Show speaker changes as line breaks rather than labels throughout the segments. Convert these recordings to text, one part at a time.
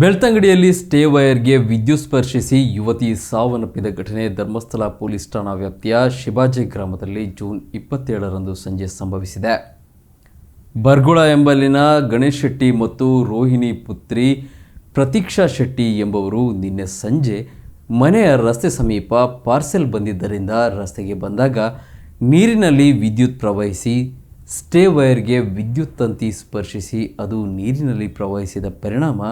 ಬೆಳ್ತಂಗಡಿಯಲ್ಲಿ stay ವೈರ್ಗೆ ವಿದ್ಯುತ್ ಸ್ಪರ್ಶಿಸಿ ಯುವತಿ ಸಾವನ್ನಪ್ಪಿದ ಘಟನೆ. ಧರ್ಮಸ್ಥಳ ಪೊಲೀಸ್ ಠಾಣಾ ವ್ಯಾಪ್ತಿಯ ಶಿವಾಜಿ ಗ್ರಾಮದಲ್ಲಿ ಜೂನ್ ಇಪ್ಪತ್ತೇಳರಂದು ಸಂಜೆ ಸಂಭವಿಸಿದೆ. ಬರ್ಗುಳ ಎಂಬಲ್ಲಿನ ಗಣೇಶ್ ಶೆಟ್ಟಿ ಮತ್ತು ರೋಹಿಣಿ ಪುತ್ರಿ ಪ್ರತೀಕ್ಷಾ ಶೆಟ್ಟಿ ಎಂಬವರು ನಿನ್ನೆ ಸಂಜೆ ಮನೆಯ ರಸ್ತೆ ಸಮೀಪ ಪಾರ್ಸೆಲ್ ಬಂದಿದ್ದರಿಂದ ರಸ್ತೆಗೆ ಬಂದಾಗ ನೀರಿನಲ್ಲಿ ವಿದ್ಯುತ್ ಪ್ರವಹಿಸಿ, ಸ್ಟೇ ವೈರ್ಗೆ ವಿದ್ಯುತ್ ತಂತಿ ಸ್ಪರ್ಶಿಸಿ ಅದು ನೀರಿನಲ್ಲಿ ಪ್ರವಹಿಸಿದ ಪರಿಣಾಮ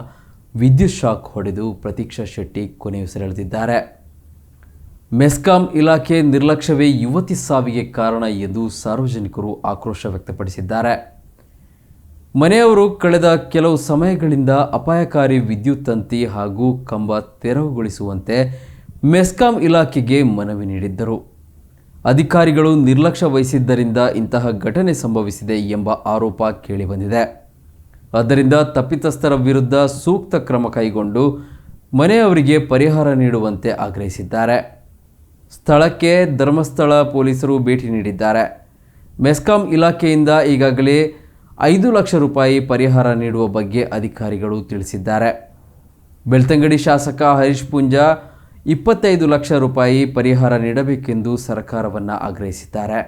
ವಿದ್ಯುತ್ ಶಾಕ್ ಹೊಡೆದು ಪ್ರತೀಕ್ಷಾ ಶೆಟ್ಟಿ ಕೊನೆಯುಸಿರೆಳೆದಿದ್ದಾರೆ ಮೆಸ್ಕಾಂ ಇಲಾಖೆ ನಿರ್ಲಕ್ಷ್ಯವೇ ಯುವತಿ ಸಾವಿಗೆ ಕಾರಣ ಎಂದು ಸಾರ್ವಜನಿಕರು ಆಕ್ರೋಶ ವ್ಯಕ್ತಪಡಿಸಿದ್ದಾರೆ. ಮನೆಯವರು ಕಳೆದ ಕೆಲವು ಸಮಯಗಳಿಂದ ಅಪಾಯಕಾರಿ ವಿದ್ಯುತ್ ತಂತಿ ಹಾಗೂ ಕಂಬ ತೆರವುಗೊಳಿಸುವಂತೆ ಮೆಸ್ಕಾಂ ಇಲಾಖೆಗೆ ಮನವಿ ನೀಡಿದ್ದರು. ಅಧಿಕಾರಿಗಳು ನಿರ್ಲಕ್ಷ್ಯ ವಹಿಸಿದ್ದರಿಂದ ಇಂತಹ ಘಟನೆ ಸಂಭವಿಸಿದೆ ಎಂಬ ಆರೋಪ ಕೇಳಿಬಂದಿದೆ. ಆದ್ದರಿಂದ ತಪ್ಪಿತಸ್ಥರ ವಿರುದ್ಧ ಸೂಕ್ತ ಕ್ರಮ ಕೈಗೊಂಡು ಮನೆಯವರಿಗೆ ಪರಿಹಾರ ನೀಡುವಂತೆ ಆಗ್ರಹಿಸಿದ್ದಾರೆ. ಸ್ಥಳಕ್ಕೆ ಧರ್ಮಸ್ಥಳ ಪೊಲೀಸರು ಭೇಟಿ ನೀಡಿದ್ದಾರೆ. ಮೆಸ್ಕಾಂ ಇಲಾಖೆಯಿಂದ ಈಗಾಗಲೇ ಐದು ಲಕ್ಷ ರೂಪಾಯಿ ಪರಿಹಾರ ನೀಡುವ ಬಗ್ಗೆ ಅಧಿಕಾರಿಗಳು ತಿಳಿಸಿದ್ದಾರೆ. ಬೆಳ್ತಂಗಡಿ ಶಾಸಕ ಹರೀಶ್ ಪುಂಜಾ ಇಪ್ಪತ್ತೈದು ಲಕ್ಷ ರೂಪಾಯಿ ಪರಿಹಾರ ನೀಡಬೇಕೆಂದು ಸರ್ಕಾರವನ್ನು ಆಗ್ರಹಿಸಿದ್ದಾರೆ.